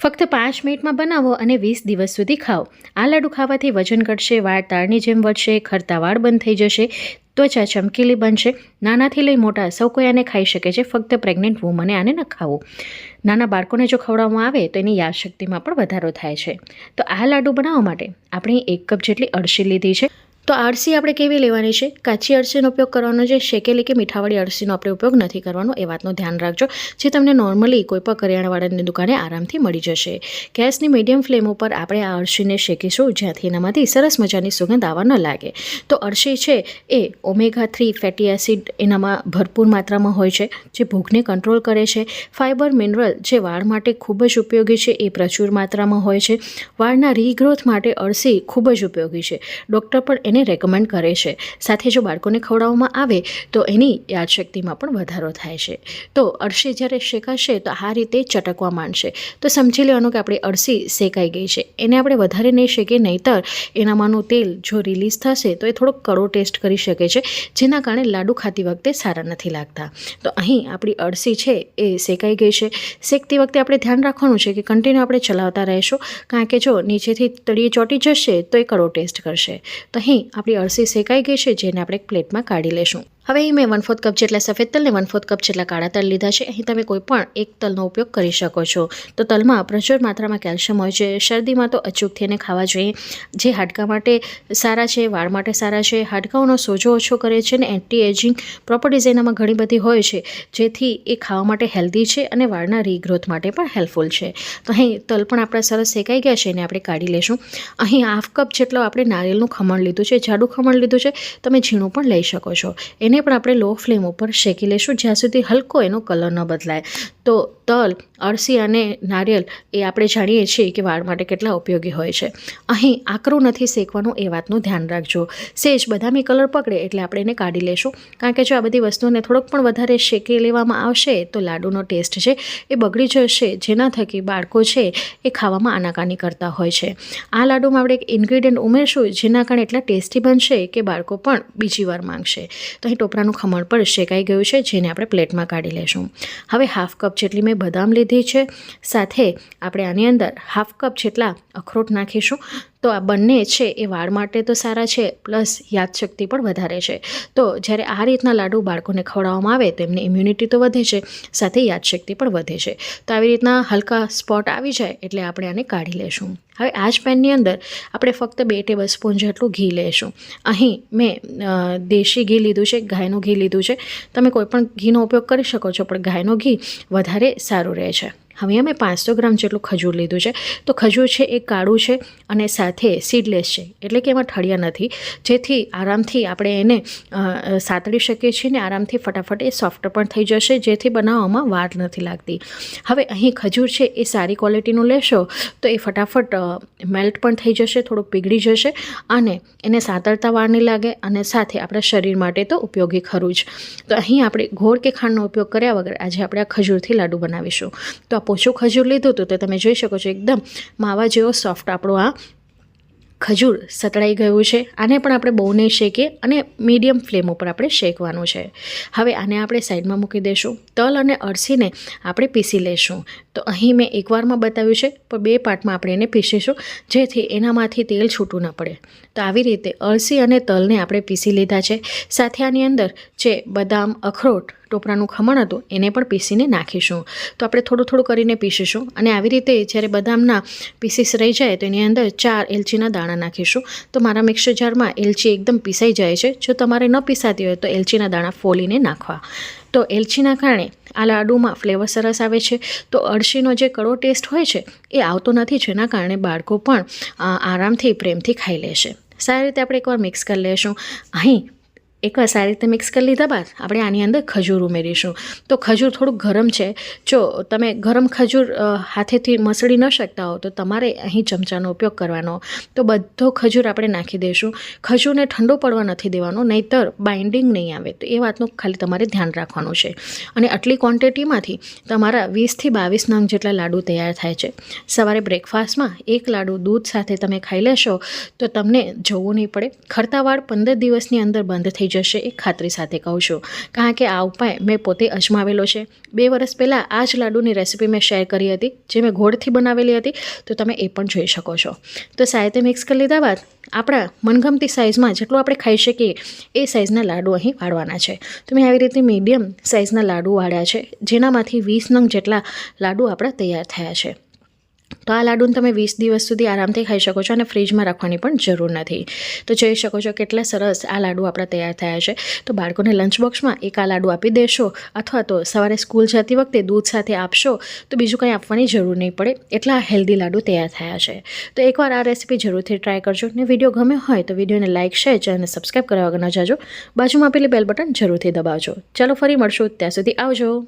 ફક્ત પાંચ મિનિટમાં બનાવો અને વીસ દિવસ સુધી ખાઓ. આ લાડુ ખાવાથી વજન ઘટશે, વાળ તાળની જેમ વધશે, ખરતા વાળ બંધ થઈ જશે, ત્વચા ચમકીલી બનશે. નાનાથી લઈ મોટા સૌ કોઈ આને ખાઈ શકે છે, ફક્ત પ્રેગ્નન્ટ વુમને આને ન ખાવું. નાના બાળકોને જો ખવડાવવામાં આવે, તો એની યાદશક્તિમાં પણ વધારો થાય છે. તો આ લાડુ બનાવવા માટે આપણે એક કપ જેટલી અળસી લીધી છે. તો અળસી આપણે કેવી લેવાની છે? કાચી અળસીનો ઉપયોગ કરવાનો છે, શેકેલી કે મીઠાવાળી અળસીનો આપણે ઉપયોગ નથી કરવાનો, એ વાતનું ધ્યાન રાખજો, જે તમને નોર્મલી કોઈ પણ કરિયાણાવાળાની દુકાને આરામથી મળી જશે. ગેસની મીડિયમ ફ્લેમ ઉપર આપણે આ અળસીને શેકીશું, જ્યાંથી એનામાંથી સરસ મજાની સુગંધ આવવા ન લાગે. તો અળસી છે, એ ઓમેગા થ્રી ફેટી એસિડ એનામાં ભરપૂર માત્રામાં હોય છે, જે ભૂખને કંટ્રોલ કરે છે. ફાઇબર મિનરલ જે વાળ માટે ખૂબ જ ઉપયોગી છે, એ પ્રચુર માત્રામાં હોય છે. વાળના રીગ્રોથ માટે અળસી ખૂબ જ ઉપયોગી છે. ડૉક્ટર પણ એને રેકમેન્ડ કરે છે. સાથે જો બાળકોને ખવડાવવામાં આવે, તો એની યાદશક્તિમાં પણ વધારો થાય છે. તો અળસી જ્યારે શેકાશે, તો આ રીતે ચટકવા માંડશે. તો સમજી લેવાનું કે આપણી અળસી શેકાઈ ગઈ છે. એને આપણે વધારે નહીં શેકીએ, નહીંતર એનામાંનું તેલ જો રિલીઝ થશે, તો એ થોડોક કડો ટેસ્ટ કરી શકે છે, જેના કારણે લાડુ ખાતી વખતે સારા નથી લાગતા. તો અહીં આપણી અળસી છે, એ શેકાઈ ગઈ છે. શેકતી વખતે આપણે ધ્યાન રાખવાનું છે કે કન્ટિન્યુ આપણે ચલાવતા રહેશો. કારણ કે જો નીચેથી તળીએ ચોંટી જશે, તો એ કડો ટેસ્ટ કરશે. તો અહીં આપણી અળસી શેકાઈ ગઈ છે જેને આપણે એક પ્લેટમાં કાઢી લેશું. હવે અહીં મેં વન ફોર્થ કપ જેટલા સફેદ તલ વન ફોર્થ કપ જેટલા કાળા તલ લીધા છે. અહીં તમે કોઈ પણ એક તલનો ઉપયોગ કરી શકો છો. તો તલમાં પ્રચુર માત્રામાં કેલ્શિયમ હોય છે. શરદીમાં તો અચૂકથી એને ખાવા જોઈએ. જે હાડકા માટે સારા છે, વાળ માટે સારા છે, હાડકાઓનો સોજો ઓછો કરે છે ને એન્ટી એજિંગ પ્રોપર્ટીઝ એનામાં ઘણી બધી હોય છે. જેથી એ ખાવા માટે હેલ્ધી છે અને વાળના રીગ્રોથ માટે પણ હેલ્પફુલ છે. તો અહીં તલ પણ આપણા સરસ શેકાઈ ગયા છે એને આપણે કાઢી લેશું. અહીં હાફ કપ જેટલો આપણે નારિયેળનું ખમણ લીધું છે. જાડું ખમણ લીધું છે. તમે ઝીણું પણ લઈ શકો છો. એને પણ આપણે લો ફ્લેમ ઉપર શેકી લઈશું જ્યાં સુધી હલકો એનો કલર ન બદલાય. તો તલ, અળસી અને નારિયેળ એ આપણે જાણીએ છીએ કે વાળ માટે કેટલા ઉપયોગી હોય છે. અહીં આકરું નથી શેકવાનું, એ વાતનું ધ્યાન રાખજો. સેજ, બદામી કલર પકડે એટલે આપણે એને કાઢી લેશું. કારણ કે જો આ બધી વસ્તુને થોડોક પણ વધારે શેકી લેવામાં આવશે, તો લાડુનો ટેસ્ટ છે એ બગડી જશે. જેના થકી બાળકો છે એ ખાવામાં આનાકાની કરતા હોય છે. આ લાડુમાં આપણે એક ઇન્ગ્રીડિયન્ટ ઉમેરશું, જેના કારણે એટલા ટેસ્ટી બનશે કે બાળકો પણ બીજી વાર માંગશે. તો અહીં ટોપરાનું ખમણ પણ શેકાઈ ગયું છે, જેને આપણે પ્લેટમાં કાઢી લેશું. હવે હાફ કપ જેટલી મેં બદામ લીધી છે. સાથે આપણે આની અંદર હાફ કપ જેટલા અખરોટ નાખીશું. તો આ બંને છે એ વાળ માટે તો સારા છે, પ્લસ યાદશક્તિ પણ વધારે છે. તો જ્યારે આ રીતના લાડુ બાળકોને ખવડાવવામાં આવે તો એમની ઇમ્યુનિટી તો વધે છે, સાથે યાદશક્તિ પણ વધે છે. તો આવી રીતના હલકા સ્પોટ આવી જાય એટલે આપણે આને કાઢી લેશું. હવે આ જ પેનની અંદર આપણે ફક્ત બે ટેબલ સ્પૂન જેટલું ઘી લેશું. અહીં મેં દેશી ઘી લીધું છે, ગાયનું ઘી લીધું છે. તમે કોઈપણ ઘીનો ઉપયોગ કરી શકો છો, પણ ગાયનું ઘી વધારે સારું રહે છે. હવે અમે પાંચસો ગ્રામ જેટલું ખજૂર લીધું છે. તો ખજૂર છે એ કાળું છે અને સાથે સીડલેસ છે. એટલે કે એમાં ઠળિયા નથી. જેથી આરામથી આપણે એને સાતળી શકીએ છીએ ને આરામથી ફટાફટ એ સોફ્ટ પણ થઈ જશે, જેથી બનાવવામાં વાર નથી લાગતી. હવે અહીં ખજૂર છે એ સારી ક્વોલિટીનું લેશો, તો એ ફટાફટ મેલ્ટ પણ થઈ જશે, થોડુંક પીગળી જશે અને એને સાતળતા વાર નહીં લાગે અને સાથે આપણા શરીર માટે તો ઉપયોગી ખરું જ. તો અહીં આપણે ગોળ કે ખાંડનો ઉપયોગ કર્યા વગર આજે આપણે આ ખજૂરથી લાડુ બનાવીશું. તો પોચું ખજૂર લીધું હતું, તો તમે જોઈ શકો છો, એકદમ માવા જેવો સોફ્ટ આપણો આ ખજૂર સતળાઈ ગયું છે. આને પણ આપણે બહુ નહીં શેકીએ અને મીડિયમ ફ્લેમ ઉપર આપણે શેકવાનું છે. હવે આને આપણે સાઈડમાં મૂકી દઈશું તલ અને અળસીને આપણે પીસી લઈશું તો અહીં મેં એકવારમાં બતાવ્યું છે, પણ બે પાર્ટમાં આપણે એને પીસીશું, જેથી એનામાંથી તેલ છૂટું ન પડે. તો આવી રીતે અળસી અને તલને આપણે પીસી લીધા છે. સાથે આની અંદર જે બદામ, અખરોટ, ટોપરાનું ખમણ હતું, એને પણ પીસીને નાખીશું. તો આપણે થોડું થોડું કરીને પીસીશું. અને આવી રીતે જ્યારે બદામના પીસીસ રહી જાય તો એની અંદર ચાર એલચીના દાણા નાખીશું. તો મારા મિક્સર જારમાં એલચી એકદમ પીસાઈ જાય છે. જો તમારે ન પીસાતી હોય તો એલચીના દાણા ફોલીને નાખવા. તો એલચીના કારણે આ લાડુમાં ફ્લેવર સરસ આવે છે. તો અળસીનો જે કડો ટેસ્ટ હોય છે, એ આવતો નથી. જેના કારણે બાળકો પણ આરામથી પ્રેમથી ખાઈ લેશે સારી રીતે આપણે એકવાર મિક્સ કરી લેશું. અહીં એકવાર સારી રીતે મિક્સ કરી લીધા બાદ આપણે આની અંદર ખજૂર ઉમેરીશું. તો ખજૂર થોડુંક ગરમ છે. જો તમે ગરમ ખજૂર હાથેથી મસળી ન શકતા હો, તો તમારે અહીં ચમચાનો ઉપયોગ કરવાનો. તો બધો ખજૂર આપણે નાખી દઈશું. ખજૂરને ઠંડો પડવા નથી દેવાનો, નહીંતર બાઇન્ડિંગ નહીં આવે. તો એ વાતનું ખાલી તમારે ધ્યાન રાખવાનું છે. અને આટલી ક્વોન્ટિટીમાંથી તમારા વીસથી બાવીસ નંગ જેટલા લાડુ તૈયાર થાય છે. સવારે બ્રેકફાસ્ટમાં એક લાડુ દૂધ સાથે તમે ખાઈ લેશો, તો તમને જવું નહીં પડે. ખરતા વાળ પંદર દિવસની અંદર બંધ થઈ જશે. એ ખાતરી સાથે કહું છું. કારણ કે આ ઉપાય મેં પોતે અજમાવેલો છે. બે વર્ષ પહેલાં આ જ લાડુની રેસીપી મેં શેર કરી હતી, જે મેં ગોળથી બનાવેલી હતી. તો તમે એ પણ જોઈ શકો છો. તો સાયતે મિક્સ કરી લીધા બાદ આપણા મનગમતી સાઇઝમાં જેટલું આપણે ખાઈ શકીએ, એ સાઇઝના લાડુ અહીં વાળવાના છે. તો મેં આવી રીતે મીડિયમ સાઇઝના લાડુ વાળ્યા છે, જેનામાંથી વીસ નંગ જેટલા લાડુ આપણા તૈયાર થયા છે. તો આ લાડુને તમે વીસ દિવસ સુધી આરામથી ખાઈ શકો છો અને ફ્રીજમાં રાખવાની પણ જરૂર નથી. તો જોઈ શકો છો કેટલા સરસ આ લાડુ આપણા તૈયાર થયા છે. તો બાળકોને લંચ બોક્સમાં એક આ લાડુ આપી દેશો અથવા તો સવારે સ્કૂલ જતી વખતે દૂધ સાથે આપશો તો બીજું કંઈ આપવાની જરૂર નહીં પડે. એટલા હેલ્ધી લાડુ તૈયાર થયા છે. તો એકવાર આ રેસીપી જરૂરથી ટ્રાય કરજો. ને વીડિયો ગમ્યો હોય તો વિડીયોને લાઇક શેર અને સબસ્ક્રાઈબ કરવા વગર ન જાજો. બાજુમાં આપેલી બેલ બટન જરૂરથી દબાવજો. ચાલો ફરી મળશું. ત્યાં સુધી આવજો.